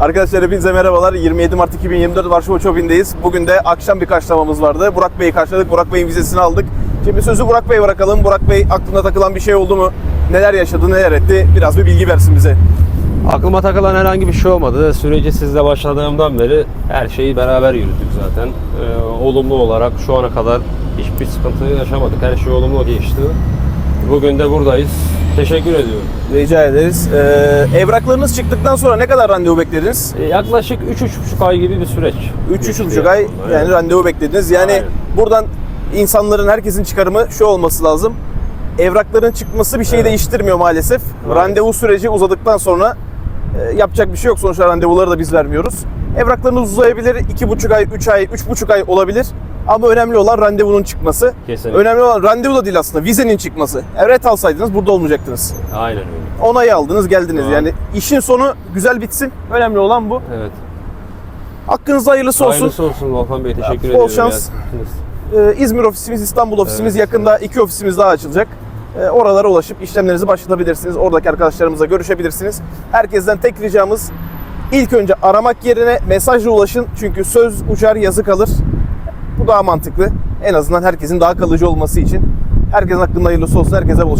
Arkadaşlar hepinize merhabalar. 27 Mart 2024 Varşova Chopin'deyiz. Bugün de akşam bir karşılamamız vardı. Burak Bey'i karşıladık. Burak Bey'in vizesini aldık. Şimdi sözü Burak Bey'e bırakalım. Burak Bey aklına takılan bir şey oldu mu? Neler yaşadı, neler etti? Biraz bir bilgi versin bize. Aklıma takılan herhangi bir şey olmadı. Süreci sizle başladığımdan beri her şeyi beraber yürüttük zaten. Ee, olumlu olarak şu ana kadar hiçbir sıkıntı yaşamadık. Her şey olumlu geçti. Bugün de buradayız. Teşekkür ediyorum. Rica ederiz. Ee, evraklarınız çıktıktan sonra ne kadar randevu beklediniz? Ee, yaklaşık 3-3,5 ay gibi bir süreç. 3-3,5 ay Evet. yani randevu beklediniz. Yani Aynen. buradan insanların, herkesin çıkarımı şu olması lazım. Evrakların çıkması bir şeyi Evet. değiştirmiyor maalesef. Maalesef. Randevu süreci uzadıktan sonra e, yapacak bir şey yok. Sonuçta randevuları da biz vermiyoruz. Evraklarınız uzayabilir. 2,5 ay, 3 ay, 3,5 ay olabilir. Ama önemli olan randevunun çıkması. Kesinlikle. Önemli olan randevu da değil aslında. Vizenin çıkması. Evet alsaydınız burada olmayacaktınız. Aynen öyle. Onayı aldınız, geldiniz. Tamam. Yani işin sonu güzel bitsin. Önemli olan bu. Evet. Hakkınızda hayırlısı olsun. Hayırlısı olsun Volkan Bey. Teşekkür bol ediyorum. şans. ya. Ee, İzmir ofisimiz, İstanbul ofisimiz Evet, yakında iki ofisimiz daha açılacak. Ee, oralara ulaşıp işlemlerinizi başlatabilirsiniz. Oradaki arkadaşlarımızla görüşebilirsiniz. Herkesten tek ricamız ilk önce aramak yerine mesajla ulaşın. Çünkü söz uçar yazı kalır. Bu daha mantıklı. En azından herkesin daha kalıcı olması için. Herkesin hakkında hayırlısı olsun. Herkese bol.